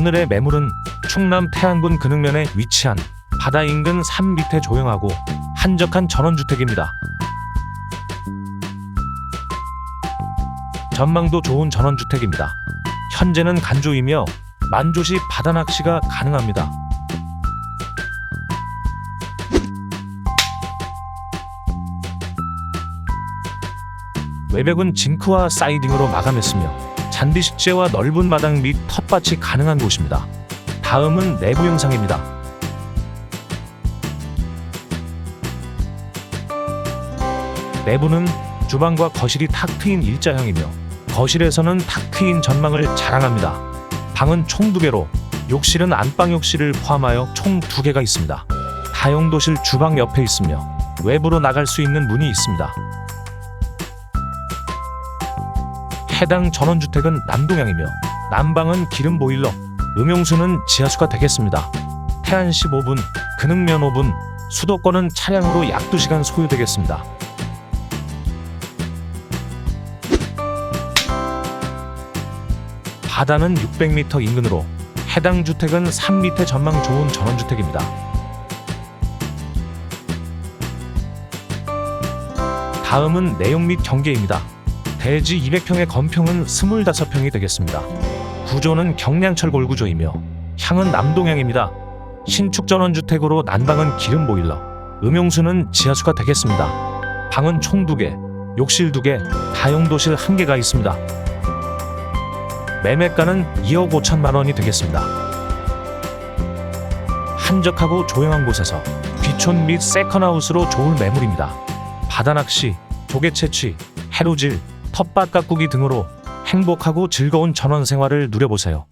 오늘의 매물은 충남 태안군 근흥면에 위치한 바다 인근 산 밑에 조용하고 한적한 전원주택입니다. 전망도 좋은 전원주택입니다. 현재는 간조이며 만조시 바다 낚시가 가능합니다. 외벽은 징크와 사이딩으로 마감했으며 잔디 식재와 넓은 마당 및 텃밭이 가능한 곳입니다. 다음은 내부 영상입니다. 내부는 주방과 거실이 탁 트인 일자형이며 거실에서는 탁 트인 전망을 자랑합니다. 방은 총두 개로 욕실은 안방 욕실을 포함하여 총두 개가 있습니다. 다용도실 주방 옆에 있으며 외부로 나갈 수 있는 문이 있습니다. 해당 전원주택은 남동향이며 난방은 기름 보일러, 음용수는 지하수가 되겠습니다. 태안시 5분, 근흥면 5분, 수도권은 차량으로 약 2시간 소요되겠습니다. 바다는 600m 인근으로 해당 주택은 산 밑에 전망 좋은 전원주택입니다. 다음은 내용 및 경계입니다. 대지 200평의 건평은 25평이 되겠습니다. 구조는 경량철 골구조이며 향은 남동향입니다. 신축 전원주택으로 난방은 기름 보일러, 음용수는 지하수가 되겠습니다. 방은 총 2개, 욕실 2개, 다용도실 1개가 있습니다. 매매가는 2억 5천만 원이 되겠습니다. 한적하고 조용한 곳에서 귀촌 및 세컨하우스로 좋을 매물입니다. 바다 낚시, 조개 채취, 해루질, 텃밭 가꾸기 등으로 행복하고 즐거운 전원 생활을 누려보세요.